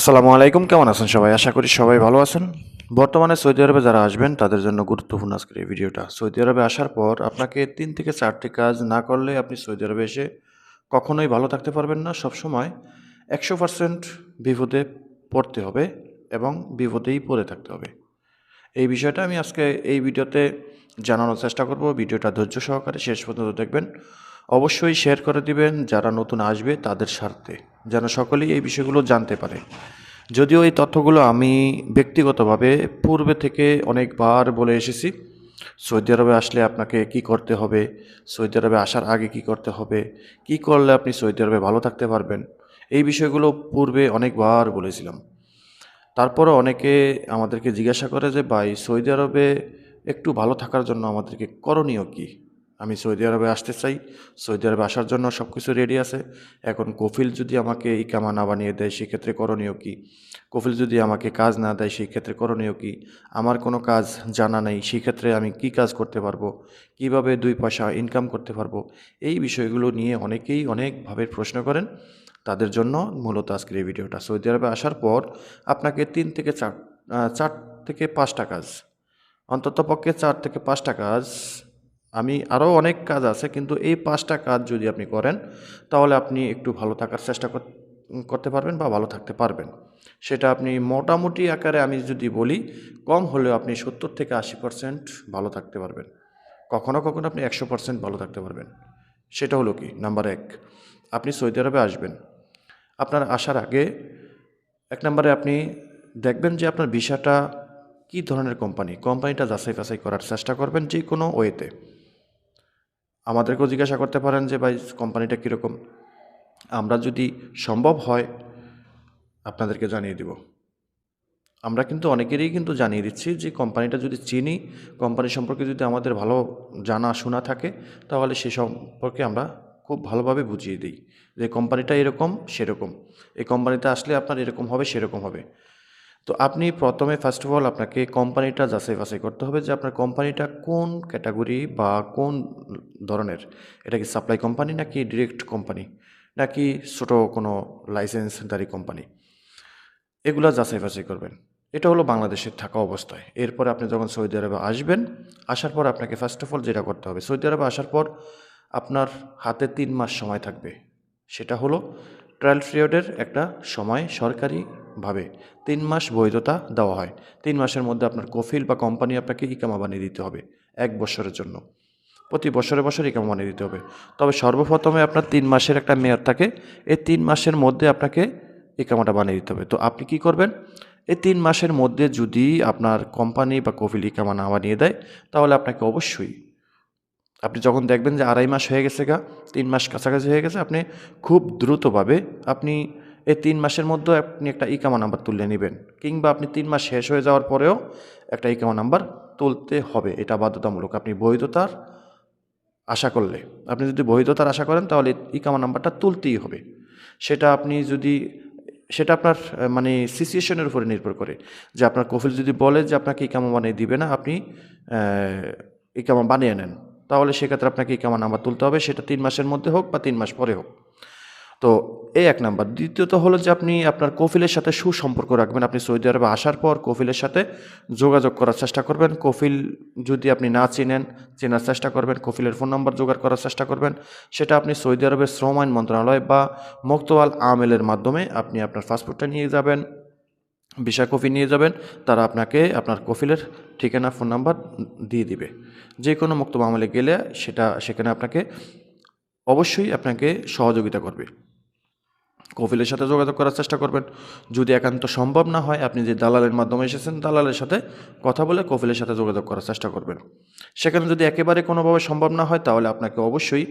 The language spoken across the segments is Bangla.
আসসালামু আলাইকুম, কেমন আছেন সবাই? আশা করি সবাই ভালো আছেন। বর্তমানে সৌদি আরবে যারা আসবেন, তাদের জন্য গুরুত্বপূর্ণ আজকের এই ভিডিওটা। সৌদি আরবে আসার পর আপনাকে তিন থেকে চারটি কাজ না করলে আপনি সৌদি আরবে এসে কখনোই ভালো থাকতে পারবেন না। সবসময় একশো পার্সেন্ট বিপদে পড়তে হবে এবং বিপদেই পড়ে থাকতে হবে। এই বিষয়টা আমি আজকে এই ভিডিওতে জানানোর চেষ্টা করব। ভিডিওটা ধৈর্য সহকারে শেষ পর্যন্ত দেখবেন। অবশ্যই শেয়ার করে দিবেন, যারা নতুন আসবে তাদের স্বার্থে, যেন সকলেই এই বিষয়গুলো জানতে পারে। যদিও এই তথ্যগুলো আমি ব্যক্তিগতভাবে পূর্বে থেকে অনেকবার বলে এসেছি, সৌদি আরবে আসলে আপনাকে কি করতে হবে, সৌদি আরবে আসার আগে কি করতে হবে, কি করলে আপনি সৌদি আরবে ভালো থাকতে পারবেন, এই বিষয়গুলো পূর্বে অনেকবার বলেছিলাম। তারপরে অনেকে আমাদেরকে জিজ্ঞাসা করে যে, ভাই, সৌদি আরবে একটু ভালো থাকার জন্য আমাদেরকে করণীয় কি? আমি সৌদি আরবে আসতে চাই। সৌদি আরবে আসার জন্য সব কিছু রেডি আছে। এখন কফিল যদি আমাকে ইকামা না বানিয়ে দেয়, সেক্ষেত্রে করণীয় কি? কফিল যদি আমাকে কাজ না দেয় সেই ক্ষেত্রে করণীয় কি? আমার কোনো কাজ জানা নেই, সেক্ষেত্রে আমি কি কাজ করতে পারব? কীভাবে দুই পয়সা ইনকাম করতে পারব? এই বিষয়গুলো নিয়ে অনেকেই অনেকভাবে প্রশ্ন করেন। তাদের জন্য মূলত আজকের এই ভিডিওটা। সৌদি আরবে আসার পর আপনাকে তিন থেকে চার চার থেকে পাঁচটা কাজ অন্তত পক্ষে চার থেকে পাঁচটা কাজ আমি আরও অনেক কাজ আছে, কিন্তু এই পাঁচটা কাজ যদি আপনি করেন, তাহলে আপনি একটু ভালো থাকার চেষ্টা কর- করতে পারবেন বা ভালো থাকতে পারবেন। সেটা আপনি মোটামুটি আকারে আমি যদি বলি, কম হলেও আপনি সত্তর থেকে আশি পার্সেন্ট ভালো থাকতে পারবেন। কখনো কখনো আপনি একশো পার্সেন্ট ভালো থাকতে পারবেন। সেটা হলো কি? নাম্বার এক, আপনি সৌদি আরবে আসবেন। আপনার আসার আগে এক নম্বরে আপনি দেখবেন যে আপনার ভিসাটা কী ধরনের কোম্পানি? কোম্পানিটা যাচাই বাছাই করার চেষ্টা করবেন যে কোনো ওয়েতে। আমাদেরকেও জিজ্ঞাসা করতে পারেন যে, ভাই, কোম্পানিটা কীরকম? আমরা যদি সম্ভব হয়, আপনাদেরকে জানিয়ে দিব। আমরা কিন্তু অনেকেরই কিন্তু জানিয়ে দিচ্ছি যে, কোম্পানিটা যদি চিনি, কোম্পানি সম্পর্কে যদি আমাদের ভালো জানা শোনা থাকে, তাহলে সে সম্পর্কে আমরা খুব ভালোভাবে বুঝিয়ে দিই যে, কোম্পানিটা এরকম, সেরকম। এই কোম্পানিতে আসলে আপনার এরকম হবে, সেরকম হবে। তো আপনি প্রথমে ফার্স্ট অফ অল আপনাকে কোম্পানিটা যাচাই বাছাই করতে হবে যে আপনার কোম্পানিটা কোন ক্যাটাগরি বা কোন ধরনের। এটা কি সাপ্লাই কোম্পানি নাকি ডিরেক্ট কোম্পানি নাকি ছোটো কোনো লাইসেন্সদারি কোম্পানি এগুলা যাচাই বাছাই করবেন। এটা হলো বাংলাদেশের থাকা অবস্থায়। এরপর আপনি যখন সৌদি আরবে আসবেন, আসার পর আপনাকে ফার্স্ট অফ অল যেটা করতে হবে, সৌদি আরবে আসার পর আপনার হাতে তিন মাস সময় থাকবে। সেটা হলো ট্রায়াল পিরিয়ডের একটা সময় সরকারিভাবে। তিন মাস বৈধতা দেওয়া হয়। তিন মাসের মধ্যে আপনার কফিল বা কোম্পানি আপনাকে ইকামা বানিয়ে দিতে হবে এক বছরের জন্য। প্রতি বছরে বছর ইকামা বানিয়ে দিতে হবে। তবে সর্বপ্রথমে আপনার তিন মাসের একটা মেয়াদ থাকে। এই তিন মাসের মধ্যে আপনাকে ইকামাটা বানিয়ে দিতে হবে। তো আপনি কি করবেন? এই তিন মাসের মধ্যে যদি আপনার কোম্পানি বা কফিল ইকামা না বানিয়ে দেয়, তাহলে আপনাকে অবশ্যই আপনি যখন দেখবেন যে আড়াই মাস হয়ে গেছে গা, তিন মাস কাছাকাছি হয়ে গেছে, আপনি খুব দ্রুতভাবে আপনি এই তিন মাসের মধ্যে আপনি একটা ইকামা নাম্বার তুলে নেবেন। কিংবা আপনি তিন মাস শেষ হয়ে যাওয়ার পরেও একটা ইকামা নাম্বার তুলতে হবে। এটা বাধ্যতামূলক। আপনি বৈধতার আশা করলে, আপনি যদি বৈধতার আশা করেন, তাহলে ইকামা নাম্বারটা তুলতেই হবে। সেটা আপনি যদি, সেটা আপনার মানে সিচুয়েশনের উপরে নির্ভর করে। যে আপনার কফিল যদি বলে যে আপনাকে ইকামা বানিয়ে দিবে না, আপনি ইকামা বানিয়ে নেন। তাহলে সেক্ষেত্রে আপনাকে ইকামা নাম্বার তুলতে হবে। সেটা তিন মাসের মধ্যে হোক বা তিন মাস পরে হোক। তো এই এক নাম্বার। দ্বিতীয়ত হলো যে আপনি আপনার কফিলের সাথে সুসম্পর্ক রাখবেন। আপনি সৌদি আরবে আসার পর কফিলের সাথে যোগাযোগ করার চেষ্টা করবেন। কফিল যদি আপনি না চেনেন, চেনার চেষ্টা করবেন। কফিলের ফোন নাম্বার জোগাড় করার চেষ্টা করবেন। সেটা আপনি সৌদি আরবের শ্রম আইন মন্ত্রণালয় বা মোক্তওয়াল আমেলের মাধ্যমে আপনি আপনার পাসপোর্টটা নিয়ে যাবেন। ভিসা কপি নিয়ে যাবেন, তারা আপনাকে আপনার কফিলের ঠিকানা, ফোন নাম্বার দিয়ে দিবে। যে কোনো মুক্ত মামলে গেলে সেটা, সেখানে আপনাকে অবশ্যই আপনাকে সহযোগিতা করবে। কফিলের সাথে যোগাযোগ করার চেষ্টা করবেন। যদি একান্ত সম্ভব না হয়, আপনি যে দালালের মাধ্যমে এসেছেন, দালালের সাথে কথা বলে কফিলের সাথে যোগাযোগ করার চেষ্টা করবেন। সেখানে যদি একেবারে কোনোভাবে সম্ভব না হয়, তাহলে আপনাকে অবশ্যই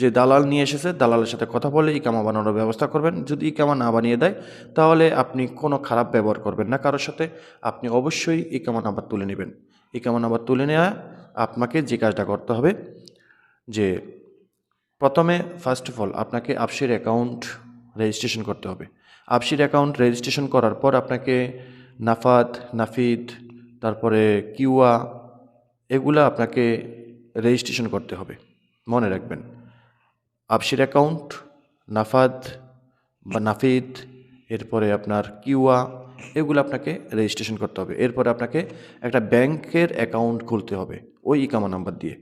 যে দালাল নিয়ে এসেছে, দালালের সাথে কথা বলে ইকামা বানানোর ব্যবস্থা করবেন। যদি ইকামা না বানিয়ে দেয়, তাহলে আপনি কোনো খারাপ ব্যবহার করবেন না কারোর সাথে। আপনি অবশ্যই ইকামা নাম্বার তুলে নেবেন। ইকামা নাম্বার তুলে নেওয়া আপনাকে যে কাজটা করতে হবে, যে প্রথমে ফার্স্ট অফ অল আপনাকে আপসির অ্যাকাউন্ট রেজিস্ট্রেশন করতে হবে। আপসির অ্যাকাউন্ট রেজিস্ট্রেশন করার পর আপনাকে নাফাদ নাফিদ, তারপরে কিউয়া এগুলা আপনাকে রেজিস্ট্রেশন করতে হবে। মনে রাখবেন, আপসির অ্যাকাউন্ট নাফাদ বা নাফিদ, এরপরে আপনার কিউয়া এগুলো আপনাকে রেজিস্ট্রেশন করতে হবে। এরপরে আপনাকে একটা ব্যাংকের অ্যাকাউন্ট খুলতে হবে ওই ইকামা নাম্বার দিয়ে।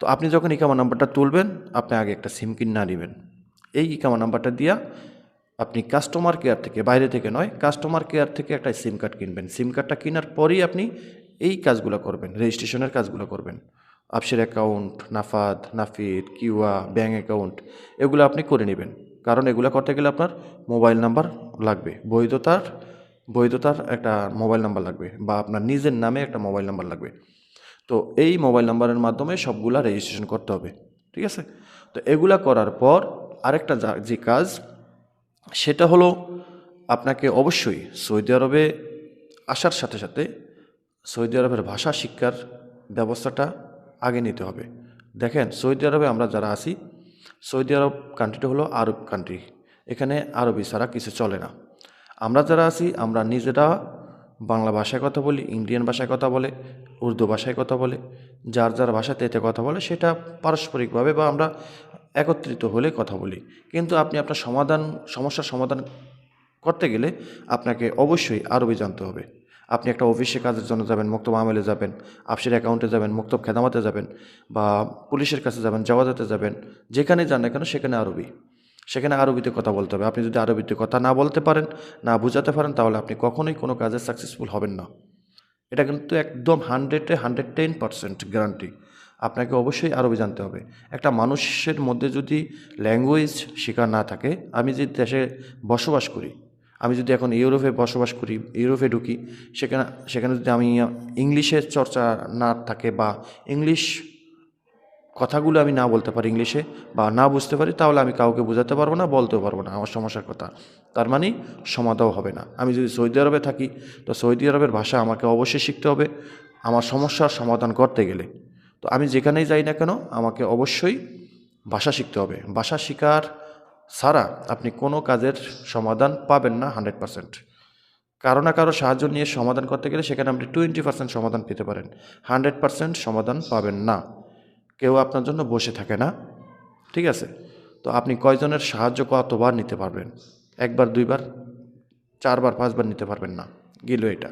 তো আপনি যখন ইকামা নাম্বারটা তুলবেন, আপনি আগে একটা সিম কিন নেবেন। এই ইকামা নাম্বারটা দিয়া আপনি কাস্টমার কেয়ার থেকে, বাইরে থেকে নয় কাস্টমার কেয়ার থেকে একটা সিম কার্ড কিনবেন। সিম কার্ডটা কেনার পরেই আপনি এই কাজগুলো করবেন, রেজিস্ট্রেশনের কাজগুলো করবেন। আপসের অ্যাকাউন্ট নাফাদ, নাফিদ কিউয়া ব্যাঙ্ক অ্যাকাউন্ট এগুলো আপনি করে নেবেন। কারণ এগুলো করতে গেলে আপনার মোবাইল নাম্বার লাগবে। বৈধতার বৈধতার একটা মোবাইল নাম্বার লাগবে বা আপনার নিজের নামে একটা মোবাইল নাম্বার লাগবে। তো এই মোবাইল নাম্বারের মাধ্যমে সবগুলা রেজিস্ট্রেশন করতে হবে। ঠিক আছে? তো এগুলা করার পর আরেকটা যা- কাজ, সেটা হলো আপনাকে অবশ্যই সৌদি আরবে আসার সাথে সাথে সৌদি আরবের ভাষা শিক্ষার ব্যবস্থাটা আগে নিতে হবে। দেখেন, সৌদি আরবে আমরা যারা আছি, সৌদি আরব কান্ট্রিটা হলো আরব কান্ট্রি এখানে আরবি ছাড়া কিছু চলে না। আমরা যারা আছি, আমরা নিজেরা বাংলা ভাষায় কথা বলি, ইন্ডিয়ান ভাষায় কথা বলে, উর্দু ভাষায় কথা বলে, যার যার ভাষাতে এতে কথা বলে, সেটা পারস্পরিকভাবে বা আমরা একত্রিত হলে কথা বলি। কিন্তু আপনি আপনার সমাধান, সমস্যার সমাধান করতে গেলে আপনাকে অবশ্যই আরবি জানতে হবে। আপনি একটা অফিসে কাজের জন্য যাবেন, মুক্তব আমেলে যাবেন আপসের অ্যাকাউন্টে যাবেন, মুক্তব খেদামাতে যাবেন বা পুলিশের কাছে যাবেন, জওয়াজাতে যাবেন, যেখানে যান না কেন সেখানে আরবি। সেখানে আরবিতে কথা বলতে হবে। আপনি যদি আরবিতে কথা না বলতে পারেন, না বুঝাতে পারেন, তাহলে আপনি কখনোই কোনো কাজে সাকসেসফুল হবেন না। এটা কিন্তু একদম হান্ড্রেডে হান্ড্রেড টেন পারসেন্ট গ্যারান্টি আপনাকে অবশ্যই আরবি জানতে হবে। একটা মানুষের মধ্যে যদি ল্যাঙ্গুয়েজ শেখা না থাকে, আমি যে দেশে বসবাস করি, আমি যদি এখন ইউরোপে বসবাস করি, ইউরোপে ঢুকি, সেখানে সেখানে যদি আমি ইংলিশের চর্চা না থাকে বা ইংলিশ কথাগুলো আমি না বলতে পারি ইংলিশে বা না বুঝতে পারি, তাহলে আমি কাউকে বোঝাতে পারব না, বলতেও পারব না আমার সমস্যার কথা। তার মানে সমাধাও হবে না। আমি যদি সৌদি আরবে থাকি, তো সৌদি আরবের ভাষা আমাকে অবশ্যই শিখতে হবে। আমার সমস্যার সমাধান করতে গেলে তো আমি যেখানেই যাই না কেন, আমাকে অবশ্যই ভাষা শিখতে হবে। ভাষা শেখার ছাড়া আপনি কোনো কাজের সমাধান পাবেন না হান্ড্রেড পারসেন্ট। কারও না কারও সাহায্য নিয়ে সমাধান করতে গেলে সেখানে আপনি টোয়েন্টি পার্সেন্ট সমাধান পেতে পারেন। হান্ড্রেড পার্সেন্ট সমাধান পাবেন না। কেউ আপনার জন্য বসে থাকে না। ঠিক আছে? তো আপনি কয়জনের সাহায্য কতবার নিতে পারবেন? একবার, দুইবার, চারবার, পাঁচবার নিতে পারবেন না। গেল এটা।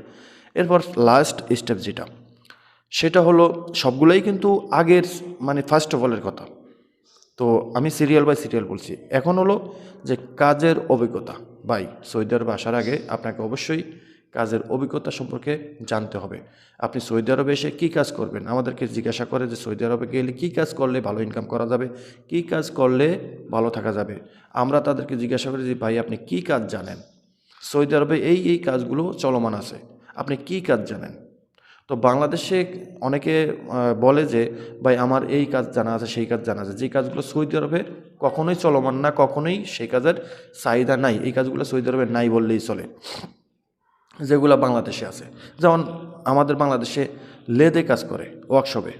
এরপর লাস্ট স্টেপ যেটা। সেটা হলো সবগুলোই কিন্তু আগের মানে ফার্স্ট অফ অলের কথা। তো আমি সিরিয়াল বাই সিরিয়াল বলছি। এখন হলো যে কাজের অভিজ্ঞতা। বাই সৌদি আরবে আসার আগে আপনাকে অবশ্যই কাজের অভিজ্ঞতা সম্পর্কে জানতে হবে। আপনি সৌদি আরবে এসে কী কাজ করবেন? আমাদেরকে জিজ্ঞাসা করে যে সৌদি আরবে গেলে কী কাজ করলে ভালো ইনকাম করা যাবে? কী কাজ করলে ভালো থাকা যাবে? আমরা তাদেরকে জিজ্ঞাসা করি যে, ভাই, আপনি কী কাজ জানেন? সৌদি আরবে এই এই কাজগুলো চলমান আছে। আপনি কী কাজ জানেন? তো বাংলাদেশে অনেকে বলে যে, ভাই, আমার এই কাজ জানা আছে, সেই কাজ জানা আছে। যে কাজগুলো সৌদি আরবে কখনোই চলমান না, কখনোই সেই কাজের চাহিদা নাই। এই কাজগুলো সৌদি আরবে নাই বললেই চলে। যেগুলো বাংলাদেশে আছে। যেমন আমাদের বাংলাদেশে লেদে কাজ করে, ওয়ার্কশপে।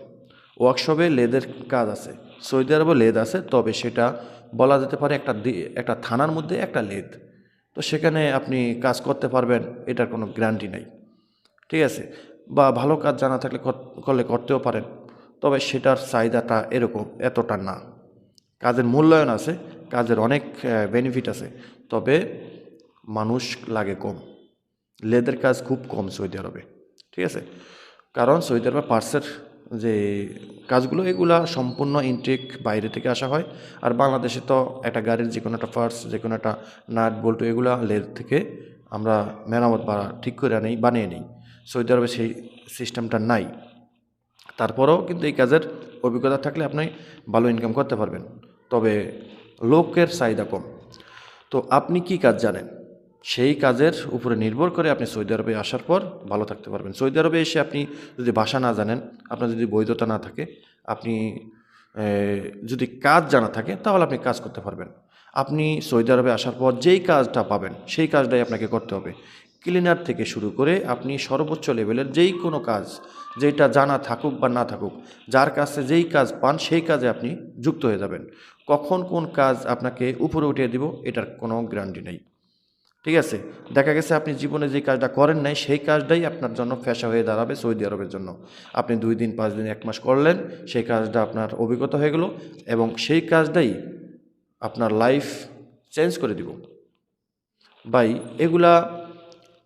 ওয়ার্কশপে লেদের কাজ আছে। সৌদি আরবে লেদ আছে, তবে সেটা বলা যেতে পারে একটা একটা থানার মধ্যে একটা লেদ। তো সেখানে আপনি কাজ করতে পারবেন, এটার কোনো গ্যারান্টি নেই। ঠিক আছে? বা ভালো কাজ জানা থাকলে করলে করতেও পারেন। তবে সেটার চাহিদাটা এরকম, এতটা না। কাজের মূল্যায়ন আছে, কাজের অনেক বেনিফিট আছে। তবে মানুষ লাগে কম। লেদের কাজ খুব কম সৌদি আরবে, ঠিক আছে? কারণ সৌদি আরবে পার্সের যে কাজগুলো, এগুলা সম্পূর্ণ ইনটেক বাইরে থেকে আসা হয়। আর বাংলাদেশে তো একটা গাড়ির যে কোনো একটা পার্টস যে কোনো একটা নাট বল্টু এগুলা লেদ থেকে আমরা মেরামত বা ঠিক করে নেই, বানিয়ে নিই। সৌদি আরবে সেই সিস্টেমটা নাই। তারপরেও কিন্তু এই কাজের অভিজ্ঞতা থাকলে আপনি ভালো ইনকাম করতে পারবেন। তবে লোকের চাহিদা কম। তো আপনি কি কাজ জানেন? সেই কাজের উপরে নির্ভর করে আপনি সৌদি আরবে আসার পর ভালো থাকতে পারবেন। সৌদি আরবে এসে আপনি যদি ভাষা না জানেন, আপনার যদি বৈধতা না থাকে, আপনি যদি কাজ জানা থাকে, তাহলে আপনি কাজ করতে পারবেন। আপনি সৌদি আরবে আসার পর যেই কাজটা পাবেন, সেই কাজটাই আপনাকে করতে হবে। ক্লিনার থেকে শুরু করে আপনি সর্বোচ্চ লেভেলের যেই কোনো কাজ যেটা জানা থাকুক বা না থাকুক, যার কাছে যেই কাজ পান সেই কাজে আপনি যুক্ত হয়ে যাবেন। কখন কোন কাজ আপনাকে উপরে উঠিয়ে দিব, এটার কোনো গ্যারান্টি নেই। ঠিক আছে? দেখা গেছে আপনি জীবনে যে কাজটা করেন নাই, সেই কাজটাই আপনার জন্য ফ্যাশা হয়ে দাঁড়াবে সৌদি আরবের জন্য। আপনি দুই দিন, পাঁচ দিন, এক মাস করলেন, সেই কাজটা আপনার অভিজ্ঞতা হয়ে গেল এবং সেই কাজটাই আপনার লাইফ চেঞ্জ করে দিব। ভাই, এগুলা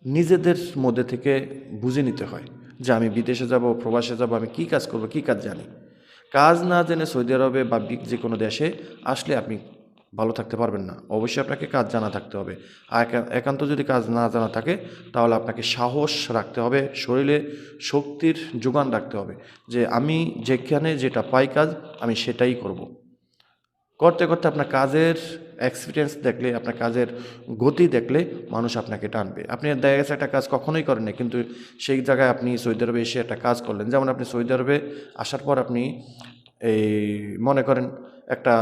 নিজেদের মধ্যে থেকে বুঝে নিতে হয় যে আমি বিদেশে যাব, প্রবাসে যাব, আমি কি কাজ করব, কি কাজ জানি। কাজ না জেনে সৌদি আরবে বা যে কোনো দেশে আসলে আপনি ভালো থাকতে পারবেন না। অবশ্যই আপনাকে কাজ জানা থাকতে হবে। আর একা- একান্ত যদি কাজ না জানা থাকে, তাহলে আপনাকে সাহস রাখতে হবে, শরীরে শক্তির যোগান রাখতে হবে যে আমি যেখানে যেটা পাই কাজ, আমি সেটাই করব। করতে করতে আপনার কাজের এক্সপিরিয়েন্স দেখলে, আপনার কাজের গতি দেখলে মানুষ আপনাকে টানবে। আপনি দেখা গেছে একটা কাজ কখনোই করেন না কিন্তু সেই জায়গায় আপনি সৌদি আরবে এসে একটা কাজ করলেন। যেমন আপনি সৌদি আরবে আসার পর আপনি এই মনে করেন একটা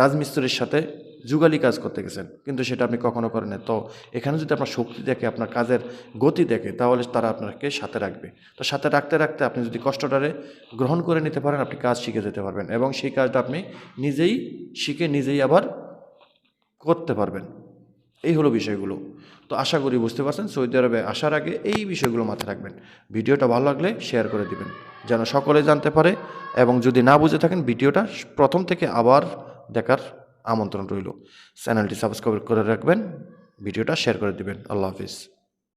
রাজমিস্ত্রির সাথে যুগালি কাজ করতে গেছেন, কিন্তু সেটা আপনি কখনো করেন তো এখানে যদি আপনার শক্তি দেখে, আপনার কাজের গতি দেখে, তাহলে তারা আপনাকে সাথে রাখবে। তো সাথে রাখতে রাখতে আপনি যদি কষ্টটারে গ্রহণ করে নিতে পারেন, আপনি কাজ শিখে যেতে পারবেন এবং সেই কাজটা আপনি নিজেই শিখে, নিজেই আবার করতে পারবেন। এই হলো বিষয়গুলো। তো আশা করি বুঝতে পারছেন, সৌদি আরবে আসার আগে এই বিষয়গুলো মাথায় রাখবেন। ভিডিওটা ভালো লাগলে শেয়ার করে দিবেন, যেন সকলে জানতে পারে এবং যদি না বুঝে থাকেন ভিডিওটা, প্রথম থেকে আবার দেখার আমন্ত্রণ রইল। চ্যানেলটি সাবস্ক্রাইব করে রাখবেন, ভিডিওটা শেয়ার করে দিবেন। আল্লাহ হাফিজ।